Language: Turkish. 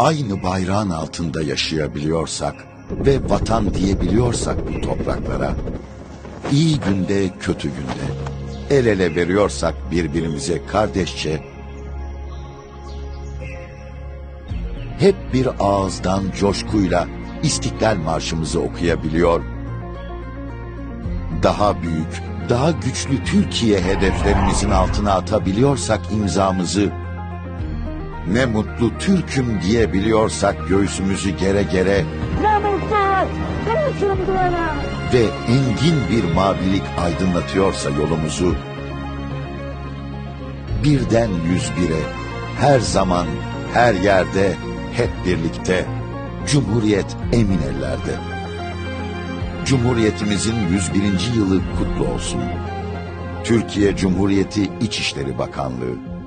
aynı bayrağın altında yaşayabiliyorsak ve vatan diyebiliyorsak bu topraklara, iyi günde kötü günde, el ele veriyorsak birbirimize kardeşçe, hep bir ağızdan coşkuyla İstiklal Marşımızı okuyabiliyor, daha büyük, daha güçlü Türkiye hedeflerimizin altına atabiliyorsak imzamızı, ne mutlu Türk'üm diyebiliyorsak göğsümüzü gere gere Ne mutlu Türk'üm diyene. ve engin bir mavilik aydınlatıyorsa yolumuzu, birden yüz bire, her zaman, her yerde, hep birlikte, Cumhuriyet emin ellerde. Cumhuriyetimizin 101. yılı kutlu olsun. Türkiye Cumhuriyeti İçişleri Bakanlığı